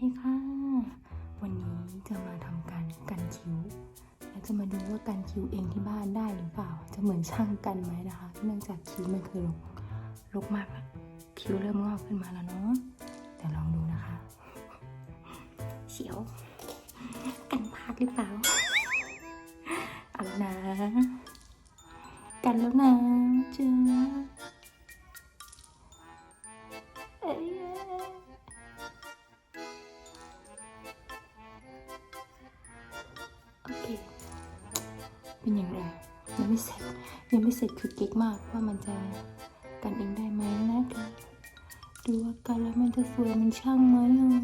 ดีค่ะ วันนี้จะมาทำการกันคิ้ว แล้วจะมาดูว่ากันคิ้วเองที่บ้านได้หรือเปล่า จะเหมือนช่างกันไหมนะคะ เนื่องจากคิ้วมันคือรกรกมากอะคิ้วเริ่มงอกขึ้นมาแล้วเนาะแต่ลองดูนะคะเสียว กันพลาดหรือเปล่า เอาแล้วนะ กันแล้วนะเจ้า เป็นอย่างไรยังไม่เสร็จยังไม่เสร็จคือเก๊กมากว่ามันจะกันเองได้ไหมนะคะดูว่ากันแล้วมันจะสวยมันช่างไหมอะ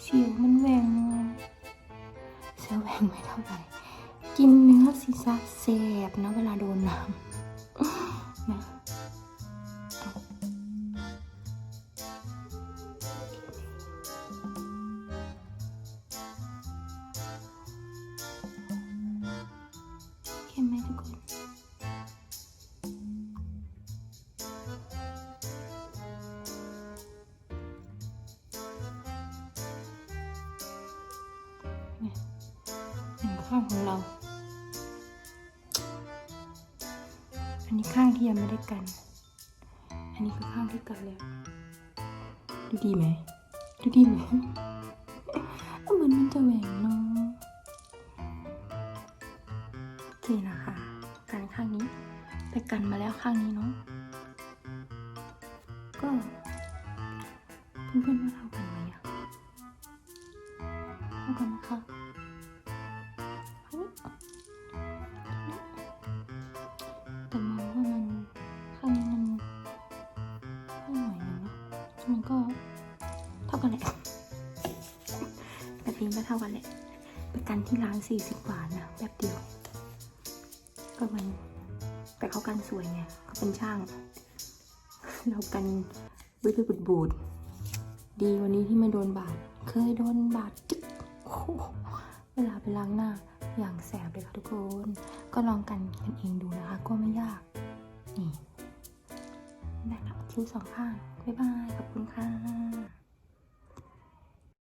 เฉียวมันแหวงอะเสียวแหวงไม่เท่าไหร่กินเนื้อศีรษะแสบนะเวลาโดนน้ำ ข้างของเรา อันนี้ข้างที่ยังไม่ได้กัน อันนี้คือข้างที่กันแล้ว ดูดีไหม ดูดีไหมเหมือนมันจะแหว่งเนาะโอเคนะคะกันข้างนี้ไปกันมาแล้วข้างนี้เนาะ ก็เพื่อนๆว่าเท่ากันไหมอะเท่ากันนะคะ มันก็เท่ากันแหละแบบนี้ก็เท่ากันแหละไปกันที่ร้านสี่สิบบาทนะแบบเดียว ก็มัน แต่เขากันสวยไงเขาเป็นช่าง เรากันวิบบูดบูดๆดีวันนี้ที่ไม่โดนบาดเคยโดนบาดจิ๊กเวลาไปล้างหน้าอย่างแสบเลยค่ะทุกคน ก็ลองกันกันเองดูนะคะ ก็ไม่ยาก นี่ได้แล้วคิ้วสองข้าง บ๊ายบาย ขอบคุณค่ะ